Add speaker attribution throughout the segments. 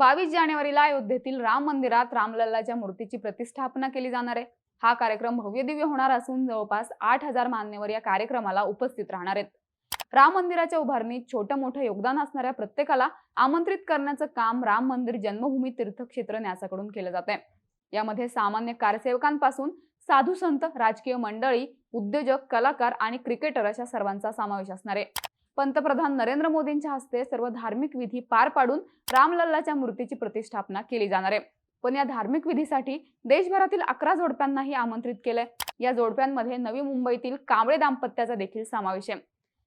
Speaker 1: बावीस जानेवारीला अयोध्येतील राम मंदिरात रामलल्लाच्या मूर्तीची प्रतिष्ठापना केली जाणार आहे हा कार्यक्रम भव्य दिव्य होणार असून जवळपास आठ हजार मान्यवर या कार्यक्रमाला उपस्थित राहणार आहेत राम मंदिराच्या उभारणीत छोटं मोठं योगदान असणाऱ्या प्रत्येकाला आमंत्रित करण्याचं काम राम मंदिर जन्मभूमी तीर्थक्षेत्र न्यासाकडून केलं जाते यामध्ये सामान्य कारसेवकांपासून साधू संत राजकीय मंडळी उद्योजक कलाकार आणि क्रिकेटर अशा सर्वांचा समावेश असणार आहे पंतप्रधान नरेंद्र मोदींच्या हस्ते सर्व धार्मिक विधी पार पाडून रामलल्लाच्या मूर्तीची प्रतिष्ठापना केली जाणार आहे पण या धार्मिक विधीसाठी देशभरातील अकरा जोडप्यांनाही आमंत्रित केलंय या जोडप्यांमध्ये नवी मुंबईतील कांबळे दाम्पत्याचा देखील समावेश आहे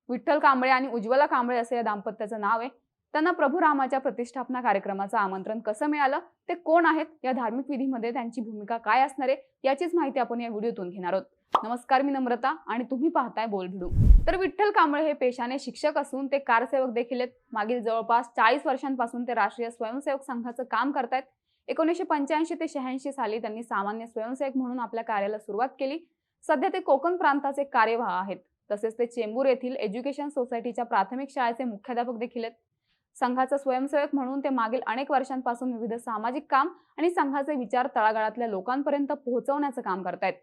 Speaker 1: विठ्ठल कांबळे आणि उज्ज्वला कांबळे असं या दाम्पत्याचं नाव आहे त्यांना प्रभू रामाच्या प्रतिष्ठापना कार्यक्रमाचं आमंत्रण कसं मिळालं ते कोण आहेत या धार्मिक विधीमध्ये त्यांची भूमिका काय असणार आहे याचीच माहिती आपण या व्हिडिओतून घेणार आहोत नमस्कार मी नम्रता आणि तुम्ही पाहताय बोलभिडू तर विठ्ठल कांबळे हे पेशाने शिक्षक असून ते कारसेवक देखील आहेत मागील जवळपास चाळीस वर्षांपासून ते राष्ट्रीय स्वयंसेवक संघाचं काम करतायत एकोणीसशे पंच्याऐंशी ते शहाऐंशी साली त्यांनी सामान्य स्वयंसेवक म्हणून आपल्या कार्याला सुरुवात केली सध्या ते कोकण प्रांताचे कार्यवाह आहेत तसेच ते चेंबूर येथील एज्युकेशन सोसायटीच्या प्राथमिक शाळेचे मुख्याध्यापक देखील आहेत संघाचा स्वयंसेवक म्हणून ते मागील अनेक वर्षांपासून विविध सामाजिक काम आणि संघाचे विचार तळागाळातल्या लोकांपर्यंत पोहोचवण्याचं काम करतायत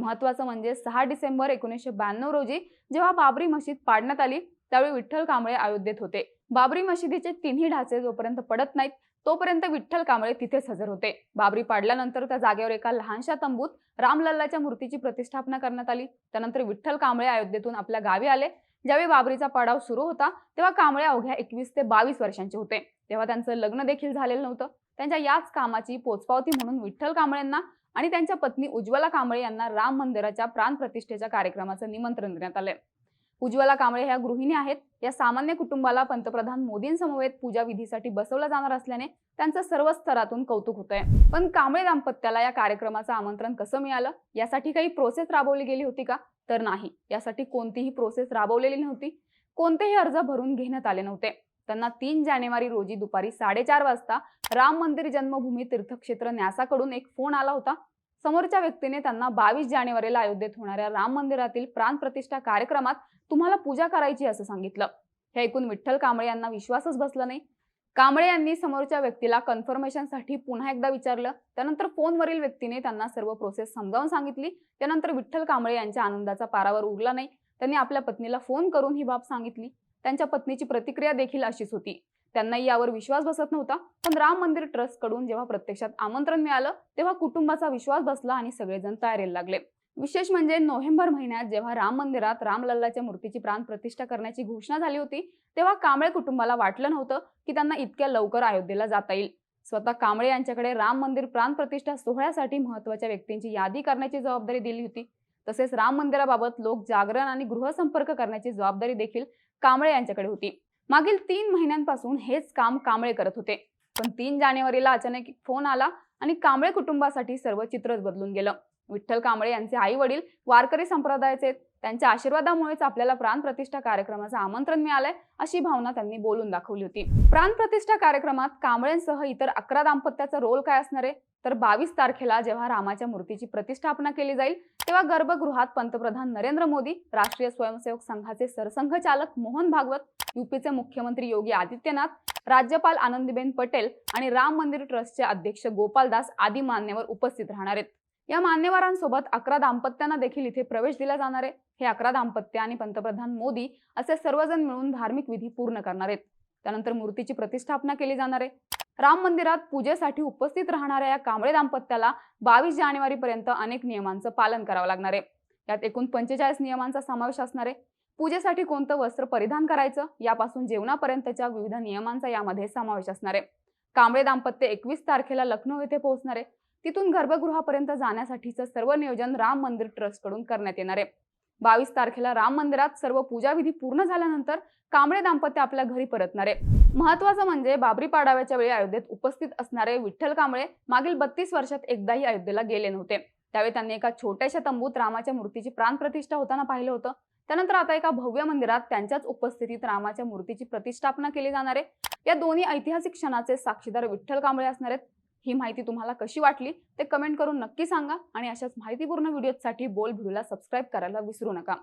Speaker 1: महत्वाचं म्हणजे सहा डिसेंबर एकोणीसशे ब्याण्णव रोजी जेव्हा बाबरी मशीद पाडण्यात आली त्यावेळी विठ्ठल कांबळे अयोध्येत होते बाबरी मशिदीचे तिन्ही ढाचे जोपर्यंत पडत नाहीत तोपर्यंत विठ्ठल कांबळे तिथेच हजर होते बाबरी पाडल्यानंतर त्या जागेवर एका लहानशा तंबूत रामलल्लाच्या मूर्तीची प्रतिष्ठापना करण्यात आली त्यानंतर विठ्ठल कांबळे अयोध्येतून आपल्या गावी आले ज्यावेळी बाबरीचा पाडाव सुरू होता तेव्हा कांबळे अवघ्या एकवीस ते बावीस वर्षांचे होते तेव्हा त्यांचं लग्न देखील झालेलं नव्हतं त्यांच्या याच कामाची पोचपावती म्हणून विठ्ठल कांबळेंना आणि त्यांच्या पत्नी उज्ज्वला कांबळे यांना राम मंदिराच्या प्रतिष्ठेच्या कार्यक्रमाचं निमंत्रण देण्यात आलंय उज्ज्वला कांबळे ह्या गृहिणी आहेत या सामान्य कुटुंबाला पंतप्रधान मोदींसमवेत पूजा विधीसाठी बसवलं जाणार असल्याने त्यांचं सर्व स्तरातून कौतुक होत आहे पण कांबळे दाम्पत्याला या कार्यक्रमाचं आमंत्रण कसं मिळालं यासाठी काही प्रोसेस राबवली गेली होती का तर नाही यासाठी कोणतीही प्रोसेस राबवलेली नव्हती कोणतेही अर्ज भरून घेण्यात आले नव्हते त्यांना तीन जानेवारी रोजी दुपारी साडेचार वाजता राम मंदिर जन्मभूमी तीर्थक्षेत्र न्यासाकडून एक फोन आला होता समोरच्या व्यक्तीने त्यांना बावीस जानेवारीला अयोध्येत होणाऱ्या राम मंदिरातील प्रतिष्ठा कार्यक्रमात तुम्हाला पूजा करायची असं सांगितलं हे ऐकून विठ्ठल कांबळे यांना विश्वासच बसला नाही कांबळे यांनी समोरच्या व्यक्तीला कन्फर्मेशनसाठी पुन्हा एकदा विचारलं त्यानंतर फोनवरील व्यक्तीने त्यांना सर्व प्रोसेस समजावून सांगितली त्यानंतर विठ्ठल कांबळे यांच्या आनंदाचा पारावर उरला नाही त्यांनी आपल्या पत्नीला फोन करून ही बाब सांगितली त्यांच्या पत्नीची प्रतिक्रिया देखील अशीच होती त्यांना यावर विश्वास बसत नव्हता पण राम मंदिर ट्रस्ट कडून जेव्हा प्रत्यक्षात आमंत्रण मिळालं तेव्हा कुटुंबाचा विश्वास बसला आणि सगळेजण तयारीला लागले विशेष म्हणजे नोव्हेंबर महिन्यात जेव्हा राम मंदिरात रामलल्लाच्या मूर्तीची प्राण प्रतिष्ठा करण्याची घोषणा झाली होती तेव्हा कांबळे कुटुंबाला वाटलं नव्हतं की त्यांना इतक्या लवकर अयोध्येला जाता येईल स्वतः कांबळे यांच्याकडे राम मंदिर प्राण प्रतिष्ठा सोहळ्यासाठी महत्वाच्या व्यक्तींची यादी करण्याची जबाबदारी दिली होती तसेच राम मंदिराबाबत लोक जागरण आणि गृहसंपर्क करण्याची जबाबदारी देखील कांबळे यांच्याकडे होती मागील तीन महिन्यांपासून हेच काम कांबळे करत होते पण तीन जानेवारीला अचानक फोन आला आणि कांबळे कुटुंबासाठी सर्व चित्रच बदलून गेलं विठ्ठल कांबळे यांचे आई वडील वारकरी संप्रदायाचे त्यांच्या आशीर्वादामुळेच आपल्याला प्राणप्रतिष्ठा कार्यक्रमाचं आमंत्रण मिळालंय अशी भावना त्यांनी बोलून दाखवली होती प्राणप्रतिष्ठा कार्यक्रमात कांबळेंसह इतर अकरा दाम्पत्याचा रोल काय असणार आहे तर बावीस तारखेला जेव्हा रामाच्या मूर्तीची प्रतिष्ठापना केली जाईल तेव्हा गर्भगृहात पंतप्रधान नरेंद्र मोदी राष्ट्रीय स्वयंसेवक संघाचे सरसंघचालक मोहन भागवत युपीचे मुख्यमंत्री योगी आदित्यनाथ राज्यपाल आनंदीबेन पटेल आणि राम मंदिर ट्रस्टचे अध्यक्ष गोपाल दास आदी मान्यवर उपस्थित राहणार आहेत या मान्यवरांसोबत अकरा दाम्पत्यांना देखील इथे प्रवेश दिला जाणार आहे हे अकरा दाम्पत्य आणि पंतप्रधान मोदी असे सर्वजण मिळून धार्मिक विधी पूर्ण करणार आहेत त्यानंतर मूर्तीची प्रतिष्ठापना केली जाणार आहे राम मंदिरात पूजेसाठी उपस्थित राहणाऱ्या या कांबळे दाम्पत्याला बावीस जानेवारी पर्यंत अनेक नियमांचं पालन करावं लागणार आहे यात एकूण पंचेचाळीस नियमांचा समावेश असणार आहे पूजेसाठी कोणतं वस्त्र परिधान करायचं यापासून जेवणापर्यंतच्या विविध नियमांचा यामध्ये समावेश असणार आहे कांबळे दाम्पत्य एकवीस तारखेला लखनौ येथे पोहोचणार आहे तिथून गर्भगृहापर्यंत जाण्यासाठीचं सर्व नियोजन राम मंदिर ट्रस्ट कडून करण्यात येणार आहे बावीस तारखेला राम मंदिरात सर्व पूजाविधी पूर्ण झाल्यानंतर कांबळे दाम्पत्य आपल्या घरी परतणार आहे महत्वाचं म्हणजे बाबरी पाडाव्याच्या वेळी अयोध्येत उपस्थित असणारे विठ्ठल कांबळे मागील बत्तीस वर्षात एकदाही अयोध्येला गेले नव्हते त्यावेळी त्यांनी एका छोट्याशा तंबूत रामाच्या मूर्तीची प्राणप्रतिष्ठा होताना पाहिलं होतं त्यानंतर आता एका भव्य मंदिरात त्यांच्याच उपस्थितीत रामाच्या मूर्तीची प्रतिष्ठापना केली जाणार आहे या दोन्ही ऐतिहासिक क्षणाचे साक्षीदार विठ्ठल कांबळे असणार आहेत ही माहिती तुम्हाला कशी वाटली ते कमेंट करून नक्की सांगा आणि अशाच माहितीपूर्ण व्हिडिओसाठी बोल व्हिडिओला सबस्क्राईब करायला विसरू नका